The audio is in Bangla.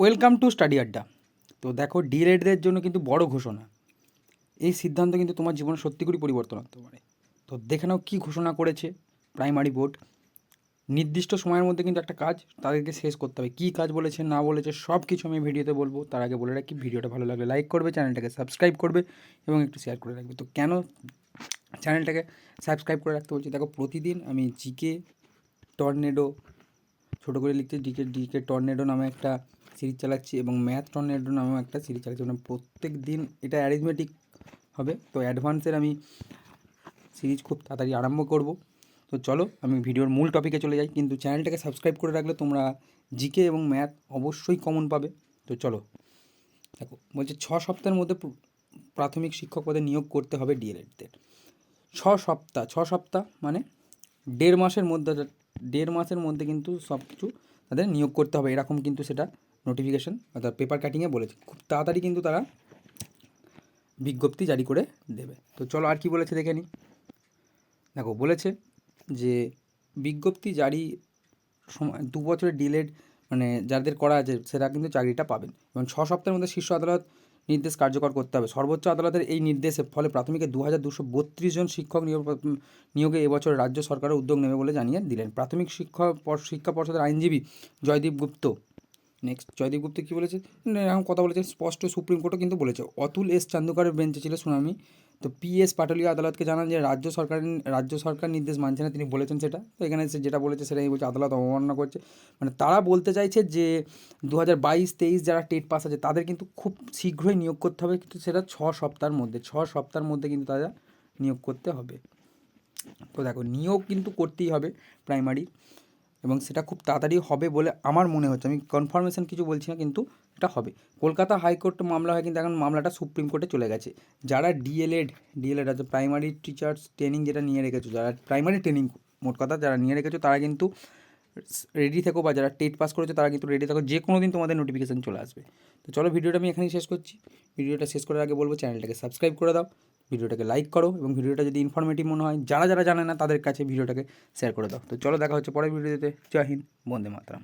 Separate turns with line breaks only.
ওয়েলকাম টু স্টাডি আড্ডা। তো দেখো ডিএলএডদের জন্য কিন্তু বড় ঘোষণা। এই সিদ্ধান্ত কিন্তু তোমার জীবনে সত্যি করে পরিবর্তন আনতে পারে। তো দেখে নাও কী ঘোষণা করেছে প্রাইমারি বোর্ড। নির্দিষ্ট সময়ের মধ্যে কিন্তু একটা কাজ তাদেরকে শেষ করতে হবে। কী কাজ বলেছে, না বলেছে সব কিছু আমি ভিডিওতে বলব। তার আগে বলে রাখি, ভিডিওটা ভালো লাগলে লাইক করবে, চ্যানেলটাকে সাবস্ক্রাইব করবে এবং একটু শেয়ার করে রাখবে। তো কেন চ্যানেলটাকে সাবস্ক্রাইব করে রাখতে বলছি? দেখো, প্রতিদিন আমি জিকে টর্নেডো ছোটো করে লিখতে ডিকে ডিকে টর্নেডো নামে একটা সিরিজ চালাচ্ছি এবং ম্যাথ টর্নেডো নামেও একটা সিরিজ চালাচ্ছি। মানে প্রত্যেক দিন এটা অ্যারিথমেটিক হবে। তো অ্যাডভান্সের আমি সিরিজ খুব তাড়াতাড়ি আরম্ভ করব। তো চলো, আমি ভিডিওর মূল টপিকে চলে যাই। কিন্তু চ্যানেলটাকে সাবস্ক্রাইব করে রাখলে তোমরা জিকে এবং ম্যাথ অবশ্যই কমন পাবে। তো চলো, দেখো, বলছে ছ সপ্তাহের মধ্যে প্রাথমিক শিক্ষক পদে নিয়োগ করতে হবে ডিএলএডদের ছ সপ্তাহ ছ সপ্তাহ মানে দেড় মাসের মধ্যে দেড় মাসের মধ্যে কিন্তু সব কিছু তাদের নিয়োগ করতে হবে। এরকম কিন্তু সেটা নোটিফিকেশন অর্থাৎ পেপার কাটিংয়ে বলেছে। খুব তাড়াতাড়ি কিন্তু তারা বিজ্ঞপ্তি জারি করে দেবে। তো চলো আর কি বলেছে দেখে নিই দেখো, বলেছে যে বিজ্ঞপ্তি জারি সময় দু বছরের ডিলেড মানে যাদের করা আছে সেটা কিন্তু চাকরিটা পাবেন। এবং ছ সপ্তাহের মধ্যে শীর্ষ আদালত নির্দেশ কার্যকর করতে হবে। সর্বোচ্চ আদালতের এই নির্দেশে ফলে প্রাথমিকে দু হাজার দুশো বত্রিশ জন শিক্ষক নিয়োগ, নিয়োগে এবছর রাজ্য সরকারের উদ্যোগ নেবে বলে জানিয়ে দিলেন। প্রাথমিক শিক্ষা শিক্ষা পর্ষদের আইনজীবী জয়দীপ গুপ্ত। নেক্সট জয়দীপ গুপ্ত কী বলেছে? এরকম কথা বলেছে, স্পষ্ট সুপ্রিম কোর্টও কিন্তু বলেছে। অতুল এস চান্দুকারের বেঞ্চে ছিল শুনানি তো পিএস পাটলিয়া আদালতকে জানান যে, রাজ্য সরকার রাজ্য সরকার নির্দেশ মানছে না, তিনি বলেছেন সেটা। তো এখানে সে যেটা বলেছে, সেটাই বলছে, আদালত অবমাননা করছে। মানে তারা বলতে চাইছে যে দু হাজার বাইশ, তেইশ যারা টেট পাস আছে, তাদের কিন্তু খুব শীঘ্রই নিয়োগ করতে হবে। কিন্তু সেটা ছ সপ্তাহের মধ্যে, ছ সপ্তাহের মধ্যে কিন্তু তারা নিয়োগ করতে হবে। তো দেখো, নিয়োগ কিন্তু করতেই হবে প্রাইমারি এবং সেটা খুব তাড়াতাড়ি হবে বলে আমার মনে হচ্ছে। আমি কনফার্মেশন কিছু বলছি না, কিন্তু এটা হবে। কলকাতা হাইকোর্টে মামলা হয়, কিন্তু এখন মামলাটা সুপ্রিম কোর্টে চলে গেছে। যারা ডিএলএড ডিএলএড আছে প্রাইমারি টিচার্স ট্রেনিং যেটা নিয়ে রেখেছো, যারা প্রাইমারি ট্রেনিং মোট কথা যারা নিয়ে রেখেছো, তারা কিন্তু রেডি থেকো বা যারা টেট পাস করেছ, তারা কিন্তু রেডি থাকো, যে কোনো দিন তোমাদের নোটিফিকেশান চলে আসবে। তো চলো, ভিডিওটা আমি এখানেই শেষ করছি। ভিডিওটা শেষ করার আগে বলব চ্যানেলটাকে সাবস্ক্রাইব করে দাও। ভিডিওটাকে লাইক করো এবং ভিডিওটা যদি ইনফরমেটিভ মনে হয়, যারা যারা জানে না তাদের কাছে ভিডিওটাকে শেয়ার করে দাও। তো চলো দেখা হচ্ছে পরের ভিডিওতে। জয় হিন্দ, বন্দে মাতরম।